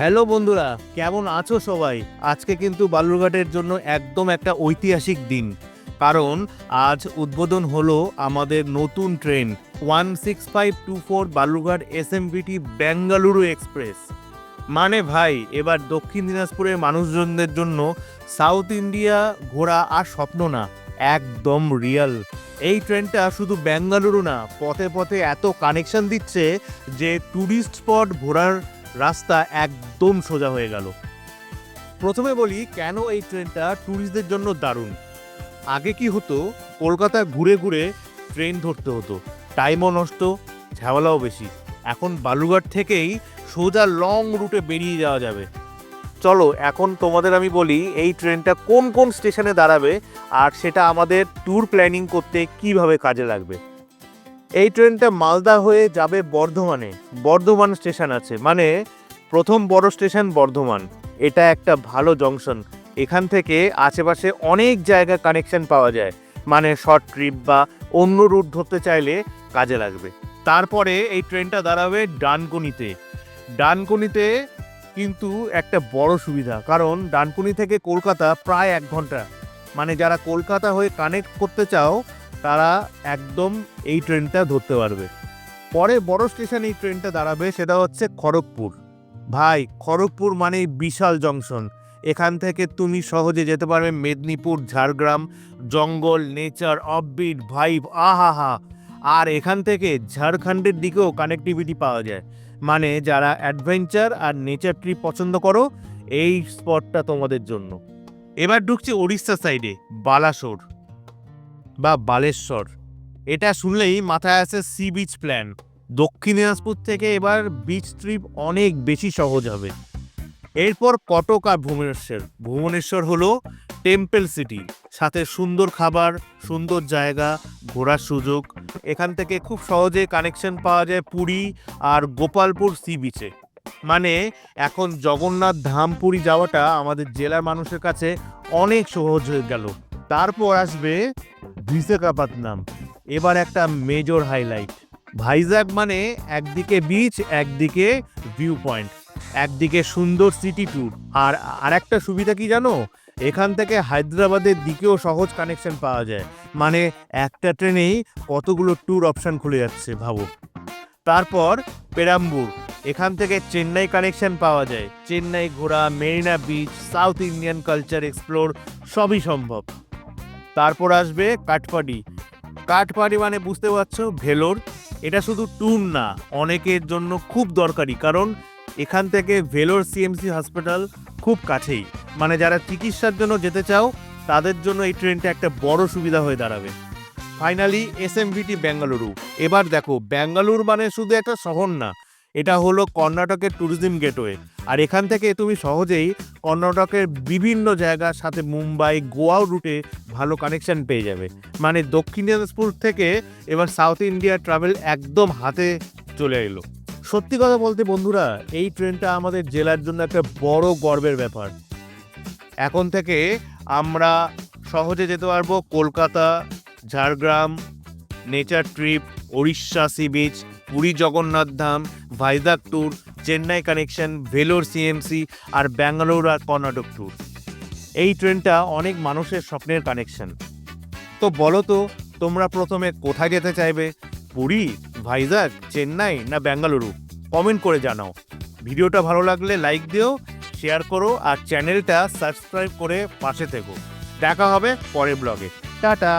Hello বন্ধুরা, কেমন আছো সবাই? আজকে কিন্তু বালুরঘাটের জন্য একদম একটা ঐতিহাসিক দিন। কারণ আজ উদ্বোধন হলো আমাদের নতুন train, one six five two four Balurghat S M VT Bengaluru express মানে ভাই, এবার দক্ষিণ দিনাজপুরের মানুষজনদের জন্য সাউথ ইন্ডিয়া ঘোরা আর স্বপ্ন না, একদম রিয়াল এই ট্রেনটা শুধু বেঙ্গালুরু না, পথে পথে এত কানেকশন দিচ্ছে যে ট্যুরিস্ট স্পট ঘোরার রাস্তা একদম সোজা হয়ে গেল। প্রথমে বলি, কেন এই ট্রেনটা ট্যুরিস্টদের জন্য দারুণ? আগে কি হতো, কলকাতা ঘুরে ঘুরে ট্রেন ধরতে হতো। টাইমও নষ্ট, ঝামেলাও বেশি। এখন বালুরঘাট থেকেই সোজা লং রুটে বেরিয়ে যাওয়া যাবে। চলো, এখন তোমাদের আমি বলি, এই ট্রেনটা কোন কোন স্টেশনে দাঁড়াবে আর সেটা আমাদের ট্যুর প্ল্যানিং করতে কীভাবে কাজে লাগবে। এই ট্রেনটা মালদা হয়ে যাবে বর্ধমানে। বর্ধমান স্টেশন আছে। মানে প্রথম বড় স্টেশন বর্ধমান। এটা একটা ভালো জংশন। এখান থেকে আশেপাশে অনেক জায়গা কানেকশন পাওয়া যায়। মানে শর্ট ট্রিপ বা অন্য রুট ধরতে চাইলে কাজে লাগবে। তারপরে এই ট্রেনটা দাঁড়াবে ডানকুনিতে। ডানকুনিতে কিন্তু একটা বড় সুবিধা। কারণ ডানকুনি থেকে কলকাতা প্রায় এক ঘণ্টা। মানে যারা কলকাতা হয়ে কানেক্ট করতে চাও তারা একদম এই ট্রেনটা ধরতে পারবে। পরে বড় স্টেশন এই ট্রেনটা দাঁড়াবে, সেটা হচ্ছে খড়গপুর। ভাই, খড়গপুর মানেই বিশাল জংশন। এখান থেকে তুমি সহজে যেতে পারবে মেদিনীপুর, ঝাড়গ্রাম, জঙ্গল, নেচার অফবিট ভাইব আহাহা। আর এখান থেকে ঝাড়খণ্ডের দিকেও কানেক্টিভিটি পাওয়া যায়। মানে যারা অ্যাডভেঞ্চার আর নেচার ট্রিপ পছন্দ করো, এই স্পটটা তোমাদের জন্য। এবার ঢুকছি ওড়িশা সাইডে বালাসোর। বা বালেশ্বর। এটা শুনলেই মাথায় আসে সি বিচ প্ল্যান দক্ষিণ দিনাজপুর থেকে এবার বিচ ট্রিপ অনেক বেশি সহজ হবে। এরপর কটক আর ভুবনেশ্বর। ভুবনেশ্বর হলো টেম্পল সিটি সাথে সুন্দর খাবার, সুন্দর জায়গা, ঘোরার সুযোগ। এখান থেকে খুব সহজে কানেকশন পাওয়া যায় পুরী আর গোপালপুর সি বিচে মানে এখন জগন্নাথ ধাম পুরী যাওয়াটা আমাদের জেলার মানুষের কাছে অনেক সহজ হয়ে গেল। তারপর আসবে বিশাখাপত্তনম এবার একটা মেজর হাইলাইট ভাইজাগ মানে একদিকে বিচ একদিকে ভিউ পয়েন্ট একদিকে সুন্দর সিটি ট্যুর আর আরেকটা সুবিধা কি জানো? এখান থেকে হায়দ্রাবাদের দিকেও সহজ কানেকশন পাওয়া যায়। মানে একটা ট্রেনেই কতগুলো ট্যুর অপশন খুলে যাচ্ছে, ভাবো। তারপর পেরাম্বুর। এখান থেকে চেন্নাই কানেকশন পাওয়া যায়। চেন্নাই ঘোরা, Marina beach south Indian culture explore সবই সম্ভব। তারপর আসবে কাঠপাড়ি। কাঠপাড়ি মানে বুঝতে পারছ, ভেলোর। এটা শুধু ট্যুর না, অনেকের জন্য খুব দরকারি, কারণ এখান থেকে ভেলোর সিএমসি হসপিটাল খুব কাছেই। মানে যারা চিকিৎসার জন্য যেতে চাও, তাদের জন্য এই ট্রেনটা একটা বড় সুবিধা হয়ে দাঁড়াবে। Finally S M VT Bengaluru এবার দেখো বেঙ্গালুরু মানে শুধু একটা শহর না এটা হলো কর্ণাটকের ট্যুরিজম গেটওয়ে আর এখান থেকে তুমি সহজেই কর্ণাটকের বিভিন্ন জায়গার সাথে মুম্বাই গোয়াও রুটে ভালো কানেকশন পেয়ে যাবে। মানে দক্ষিণ দিনাজপুর থেকে এবার সাউথ ইন্ডিয়া ট্রাভেল একদম হাতে চলে এলো। সত্যি কথা বলতে বন্ধুরা, এই ট্রেনটা আমাদের জেলার জন্য একটা বড় গর্বের ব্যাপার। এখন থেকে আমরা সহজে যেতে পারব Kolkata, Jhargram nature trip Orissa sea beach Puri Jagannath Dham Vizag tour Chennai connection Vellore CMC আর ব্যাঙ্গালোর আর কর্ণাটক ট্যুর এই ট্রেনটা অনেক মানুষের স্বপ্নের কানেকশন তো বলো তো, তোমরা প্রথমে কোথায় যেতে চাইবে? পুরী ভাইজাগ চেন্নাই না বেঙ্গালুরু কমেন্ট করে জানাও। ভিডিওটা ভালো লাগলে লাইক দিও শেয়ার করো আর চ্যানেলটা সাবস্ক্রাইব করে পাশে থেকো। দেখা হবে পরের ব্লগে টাটা!